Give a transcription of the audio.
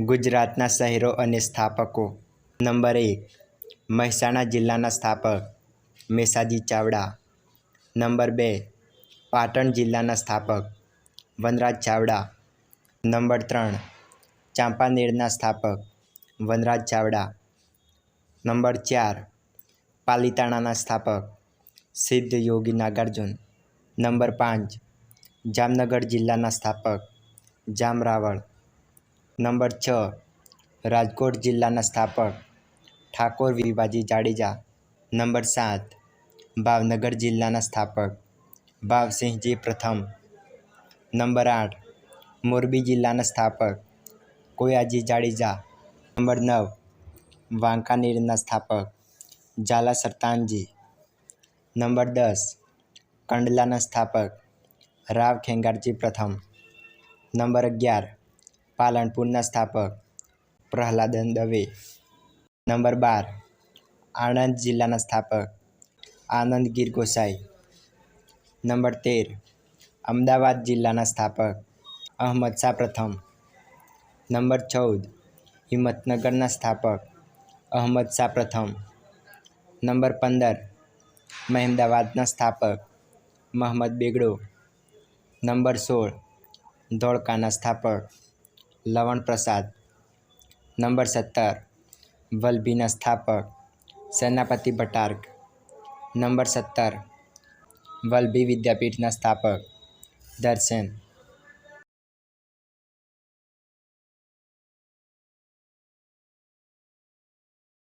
ગુજરાતના શહેરો અને સ્થાપકો. નંબર એક, મહેસાણા જિલ્લાના સ્થાપક મેસાજી ચાવડા. નંબર બે, પાટણ જિલ્લાના સ્થાપક વનરાજ ચાવડા. નંબર ત્રણ, ચાંપાનેરના સ્થાપક વનરાજ ચાવડા. નંબર ચાર, પાલીતાણાના સ્થાપક સિદ્ધ યોગી નાગાર્જુન. નંબર પાંચ, જામનગર જિલ્લાના સ્થાપક જામ રાવળ નંબર છ રાજકોટ જિલ્લાના સ્થાપક ઠાકોર વિભાજી જાડેજા. નંબર સાત, ભાવનગર જિલ્લાના સ્થાપક ભાવસિંહજી પ્રથમ. નંબર આઠ, મોરબી જિલ્લાના સ્થાપક કોયાજી જાડેજા. નંબર નવ, વાંકાનેરના સ્થાપક ઝાલા સરતાનજી. નંબર દસ, કંડલાના સ્થાપક રાવ ખેંગારજી પ્રથમ. નંબર અગિયાર પાલનપુરના સ્થાપક પ્રહલાદન દવે. નંબર બાર, આણંદ જિલ્લાના સ્થાપક આનંદ ગીર ગોસાઈ. નંબર તેર, અમદાવાદ જિલ્લાના સ્થાપક અહમદ શાહ પ્રથમ. નંબર ચૌદ, હિંમતનગરના સ્થાપક અહમદ શાહ પ્રથમ. નંબર પંદર, મહેમદાવાદના સ્થાપક મહમદ બેગડો. નંબર સોળ, ધોળકાના સ્થાપક લવણ પ્રસાદ નંબર સત્તર વલભીના સ્થાપક સેનાપતિ ભટાર્ક નંબર સત્તર વલભી વિદ્યાપીઠના સ્થાપક દર્શન.